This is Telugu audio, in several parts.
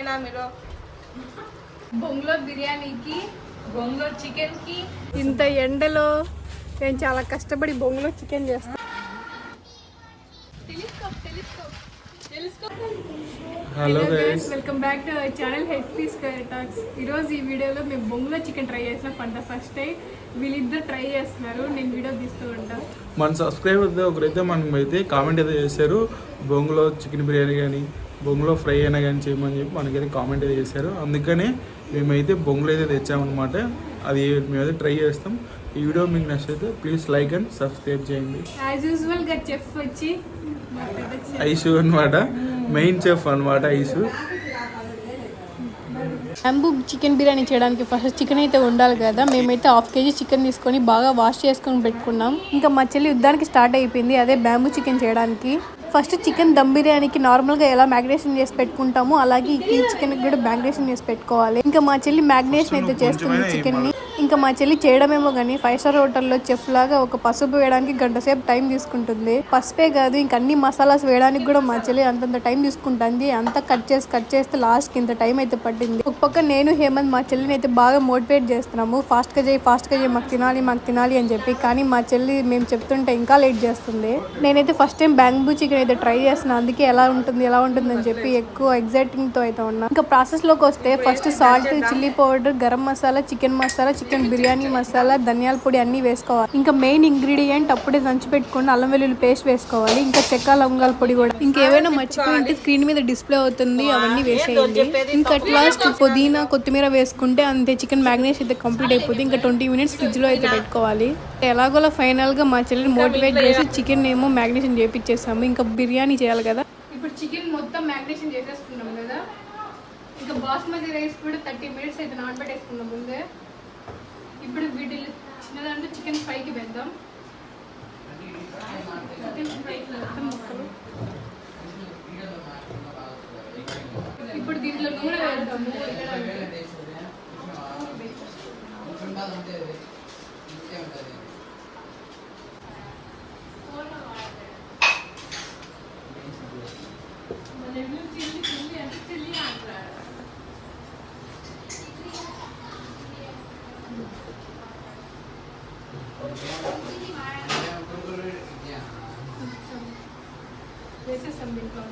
మీరు? బొంగులో బిర్యానీకి చికెన్కి ఇంత ఎండలో నేను చాలా కష్టపడి బొంగులో చికెన్ చేస్తాను hello guys welcome back to our channel HP square talks ఈరోజు ఈ వీడియోలో మేము బొంగులో చికెన్ ట్రై చేసిన పంట. ఫస్ట్ టైం వీళ్ళిద్దరు ట్రై చేస్తున్నారు. నేను వీడియో తీస్తూ ఉంటాను మన సబ్స్క్రైబర్ ఒకరైతే మనకి అయితే కామెంట్ అయితే చేశారు బొంగులో చికెన్ బిర్యానీ కానీ బొంగులో ఫ్రై అయినా కానీ చేయమని చెప్పి మనకైతే కామెంట్ అయితే చేశారు. అందుకనే మేమైతే బొంగులు అయితే తెచ్చామన్నమాట. అది మేమైతే ట్రై చేస్తాం. ఈ వీడియో మీకు నచ్చితే ప్లీజ్ లైక్ అండ్ సబ్స్క్రైబ్ చేయండి. యాజ్ చెఫ్ వచ్చి. ఐషు అనమాట మెయిన్ చెఫ్ అనమాట ఐషు. బ్యాంబూ చికెన్ బిర్యానీ చేయడానికి ఫస్ట్ చికెన్ అయితే ఉండాలి కదా. మేమైతే హాఫ్ కేజీ చికెన్ తీసుకొని బాగా వాష్ చేసుకొని పెట్టుకున్నాం. ఇంకా మా చెల్లి యుద్ధానికి స్టార్ట్ అయిపోయింది. అదే బ్యాంబూ చికెన్ చేయడానికి. ఫస్ట్ చికెన్ దమ్ బిర్యానీకి నార్మల్గా ఎలా మ్యాగ్నేషన్ చేసి పెట్టుకుంటామో అలాగే ఈ చికెన్ కూడా మ్యాగ్నేషన్ చేసి పెట్టుకోవాలి. ఇంకా మా చెల్లి మ్యాగ్నేషన్ అయితే చేస్తుంది చికెన్ని ఇంకా మా చెల్లి చేయడమేమో కానీ ఫైవ్ స్టార్ హోటల్లో చెఫ్ లాగా ఒక పసుపు వేయడానికి గంట సేపు టైం తీసుకుంటుంది. పసుపే కాదు ఇంకా అన్ని మసాలాస్ వేయడానికి కూడా మా చెల్లి అంతంత టైం తీసుకుంటుంది. అంతా కట్ చేసి కట్ చేస్తే లాస్ట్కి ఇంత టైం అయితే పట్టింది. ఒక పక్క నేను హేమంత్ మా చెల్లిని అయితే బాగా మోటివేట్ చేస్తున్నాము. ఫాస్ట్గా చేయి ఫాస్ట్గా చేయి మాకు తినాలి మాకు తినాలి అని చెప్పి. కానీ మా చెల్లి మేము చెప్తుంటే ఇంకా లేట్ చేస్తుంది. నేనైతే ఫస్ట్ టైం బ్యాంబూ చికెన్ అయితే ట్రై చేసిన అందుకే ఎలా ఉంటుంది ఎలా ఉంటుంది అని చెప్పి ఎక్కువ ఎగ్జైటింగ్తో అయితే ఉన్నా. ఇంకా ప్రాసెస్లోకి వస్తే first salt chilli powder garam masala chicken masala chicken chicken biryani masala ధనియాల పొడి అన్నీ వేసుకోవాలి. ఇంకా మెయిన్ ఇంగ్రీడియంట్ అప్పుడే దంచి పెట్టుకుని అల్లం వెల్లుల్లి పేస్ట్ వేసుకోవాలి. ఇంకా చెక్క లవంగాల పొడి కూడా. ఇంకా మర్చిపోయింటే స్క్రీన్ మీద డిస్ప్లే అవుతుంది అవన్నీ వేసేయండి. ఇంకా లాస్ట్ పుదీనా కొత్తిమీర వేసుకుంటే అంతే. చికెన్ మ్యాగ్నేషన్ అయితే కంప్లీట్ అయిపోతుంది ఇంకా ట్వంటీ మినిట్స్ ఫ్రిడ్జ్లో అయితే పెట్టుకోవాలి. ఎలాగోలా ఫైనల్గా మా చెల్లిని మోటివేట్ చేసి చికెన్ ఏమో మ్యాగ్నేషన్ చేపించేసాము ఇంకా బిర్యానీ చేయాలి కదా. ఇప్పుడు చికెన్ మొత్తం మ్యాగ్నేషన్ చేసేసుకున్నాం కదా. ఇంకా బాస్మతి రైస్ కూడా థర్టీ మినిట్స్ అయితే నానబెట్టేసుకున్నాం ముందే. ఇప్పుడు వీటిని చిన్నదాంట్లో చికెన్ ఫ్రైకి పెద్దాం చికెన్ ఫ్రైకి మొత్తం ముక్కలు ఇప్పుడు దీంట్లో నూనె వేద్దాము వేసేసాం దీంట్లో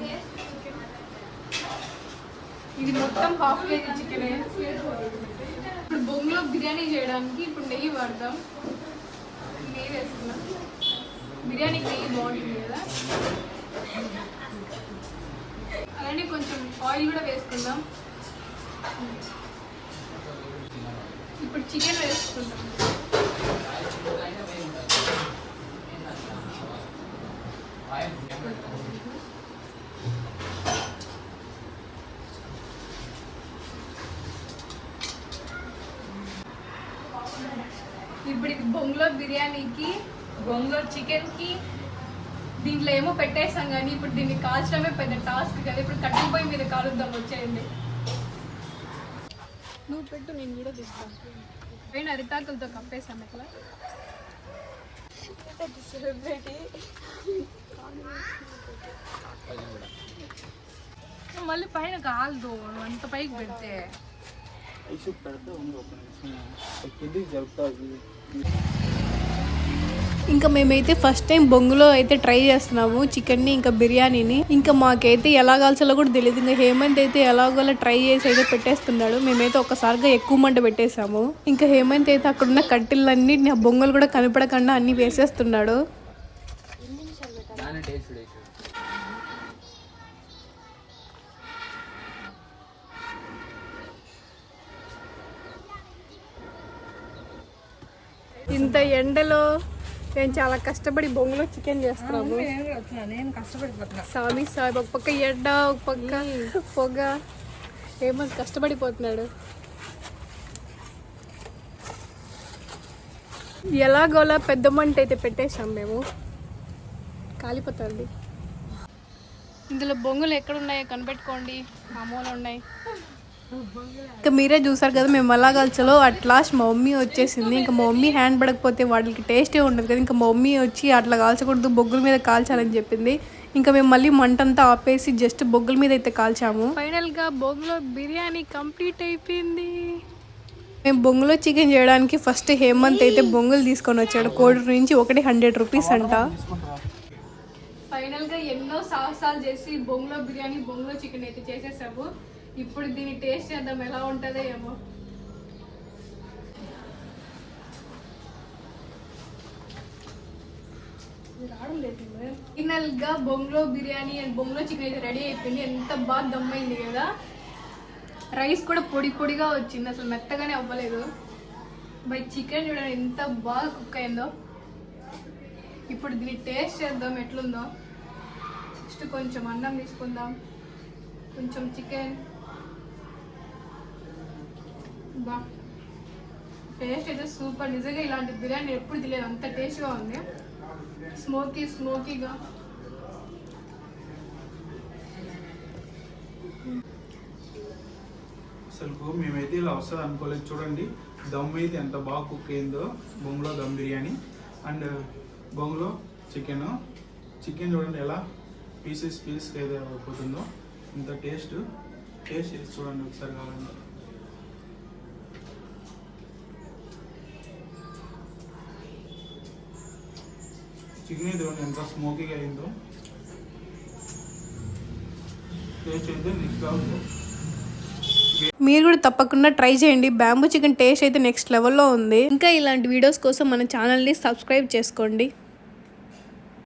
ఇది మొత్తం హాఫ్ కేజీ చికెన్ ఇప్పుడు బొంగులో బిర్యానీ చేయడానికి ఇప్పుడు నెయ్యి వాడదాం. నెయ్యి వేస్తున్నాం బిర్యానీకి నెయ్యి బాగుంటుంది కదా. అలానే కొంచెం ఆయిల్ కూడా వేసుకుందాం. ఇప్పుడు చికెన్ వేసుకుందాం. ఇప్పుడు ఇది బొంగులో బిర్యానీకి గొంగూర చికెన్కి దీంట్లో ఏమో పెట్టేసాం కానీ ఇప్పుడు దీన్ని కాల్చడమే పెద్ద టాస్క్ కదా. ఇప్పుడు కట్టెల పొయ్యి మీద కాలుద్దాం వచ్చేయండి. నువ్వు పెట్టు నేను కూడా తీస్తాను. పైన అరిటాకులతో కప్పేసాం ఇట్లా మళ్ళీ పైన కాలదు నువ్వు అంత పైకి పెడితే. పెడితే ఉంది ఒక నిమిషం. జరుగుతుంది ఇంకా మేమైతే ఫస్ట్ టైం బొంగులో అయితే ట్రై చేస్తున్నాము చికెన్ని ఇంకా బిర్యానీని. ఇంకా మాకైతే ఎలా కాల్చాలో కూడా తెలియదు ఇంకా హేమంత్ అయితే ఎలాగోలా ట్రై చేసి అయితే పెట్టేస్తున్నాడు. మేమైతే ఒకసారిగా ఎక్కువ మంట పెట్టేశాము. ఇంకా హేమంత్ అయితే అక్కడున్న కట్టెలన్నీ నా బొంగులు కూడా కనపడకుండా అన్ని వేసేస్తున్నాడు. ఇంత ఎండలో నేను చాలా కష్టపడి బొంగులో చికెన్ చేస్తున్నాము నేను కష్టపడిపోతున్నా. సామి సాయి ఒక పక్క ఎండ ఒక పక్క పొగ. ఏమో కష్టపడిపోతున్నాడు. ఎలాగోలా పెద్ద మంట అయితే పెట్టేసాం మేము. కాలిపోతుంది. ఇందులో బొంగులు ఎక్కడ ఉన్నాయో కనిపెట్టుకోండి. మామూలు ఉన్నాయి. ఇంకా మీరే చూసారు కదా మేము ఎలా కాల్చాలో అట్ లాస్ట్ మా మమ్మీ వచ్చేసింది. ఇంకా మా మమ్మీ హ్యాండ్ పడకపోతే వాటికి టేస్టే ఉండదు కదా. ఇంకా మా మమ్మీ వచ్చి అట్లా కాల్చకూడదు బొగ్గుల మీద కాల్చాలని చెప్పింది. ఇంకా మేము మళ్ళీ మంటంతా ఆపేసి జస్ట్ బొగ్గుల మీద అయితే కాల్చాము. ఫైనల్గా బొగ్గులో బిర్యానీ కంప్లీట్ అయిపోయింది. మేము బొంగులో చికెన్ చేయడానికి ఫస్ట్ హేమంత్ అయితే బొంగులు తీసుకొని వచ్చాడు. కోడి నుంచి ఒకటి హండ్రెడ్ రూపీస్ అంట. ఫైనల్గా ఎన్నో సాహసాలు చేసి బొంగులో బిర్యానీ బొంగులో చికెన్ అయితే చేసేసాము. ఇప్పుడు దీన్ని టేస్ట్ చేద్దాం ఎలా ఉంటుందో ఏమో. ఫైనల్గా బొంగులో బిర్యానీ అండ్ బొంగులో చికెన్ అయితే రెడీ అయిపోయింది. ఎంత బాగా దమ్మైంది కదా. రైస్ కూడా పొడి పొడిగా వచ్చింది. అసలు మెత్తగానే అవ్వలేదు. బై చికెన్ చూడండి ఎంత బాగా కుక్ అయిందో. ఇప్పుడు దీన్ని టేస్ట్ చేద్దాం ఎట్లుందో. ఫస్ట్ కొంచెం అన్నం తీసుకుందాం. కొంచెం చికెన్. బా. టేస్ట్ అయితే సూపర్. నిజంగా ఇలాంటి బిర్యానీ ఎప్పుడు తెలియదు అంత టేస్ట్గా ఉంది. స్మోకీ స్మోకీగా అసలు మేమైతే ఇలా వస్తుంది అనుకోలేదు. చూడండి దమ్ అయితే ఎంత బాగా కుక్ అయిందో. బొంగులో దమ్ బిర్యానీ. అండ్ బొంగులో చికెన్ చికెన్ చూడండి ఎలా పీసెస్ పీసెస్ అయితే అయిపోతుందో. ఇంత టేస్ట్ టేస్ట్ చూడండి ఒకసారి కావాలంటే. చికెన్ చూడండి ఎంత స్మోకీగా అయిందో టేస్ట్ అయితే నెక్స్ట్ కావాలి మీరు కూడా తప్పకుండా ట్రై చేయండి. బ్యాంబూ చికెన్ టేస్ట్ అయితే నెక్స్ట్ లెవెల్లో ఉంది. ఇంకా ఇలాంటి వీడియోస్ కోసం మన ఛానల్ని సబ్స్క్రైబ్ చేసుకోండి.